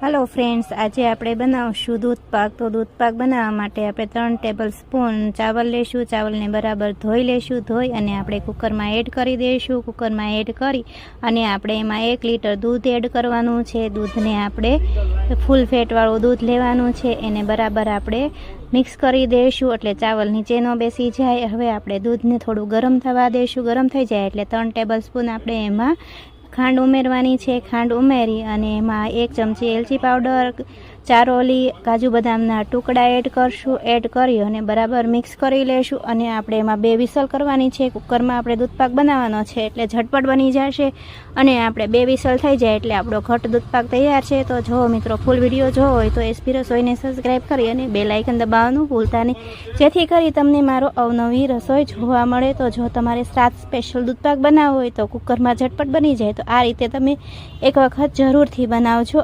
હાલો friends આજે આપણે બનાવશું દૂધ પાક. તો દૂધ પાક બનાવવા માટે આપણે ત્રણ ટેબલ સ્પૂન ચાવલ લેશું. ચાવલને બરાબર ધોઈ લેશું. ધોઈ અને આપણે કુકરમાં એડ કરી દઈશું. કુકરમાં એડ કરી અને આપણે એમાં એક લીટર દૂધ એડ કરવાનું છે. દૂધને આપણે ફૂલ ફેટવાળું દૂધ લેવાનું છે. એને બરાબર આપણે મિક્સ કરી દઈશું એટલે ચાવલ નીચે ન બેસી જાય. હવે આપણે દૂધને થોડું ગરમ થવા દઈશું. ગરમ થઈ જાય એટલે ત્રણ ટેબલ સ્પૂન આપણે એમાં ખાંડ ઉમેરવાની છે ખાંડ ઉમેરી અને એમાં એક ચમચી એલચી પાવડર ચારોલી કાજુ બદામના ટુકડા એડ કરશું એડ કરી અને બરાબર મિક્સ કરી લેશું અને આપણે એમાં બે વિસલ કરવાની છે. કુકરમાં આપણે દૂધપાક બનાવવાનો છે એટલે ઝટપટ બની જશે અને આપણે બે વિસલ થઈ જાય એટલે આપણો ઘટ દૂધપાક તૈયાર છે. તો જો મિત્રો ફૂલ વીડિયો જોવો હોય તો એસપી રસોઈને સબસ્ક્રાઈબ કરી અને બે લાઇકન દબાવવાનું ભૂલતા નહીં. જેથી કરી તમને મારો અવનવી રસોઈ જોવા મળે. તો જો તમારે સાત સ્પેશિયલ દૂધપાક બનાવવો હોય તો કુકરમાં ઝટપટ બની જાય તો આ રીતે તમે એક વખત જરૂરથી બનાવજો.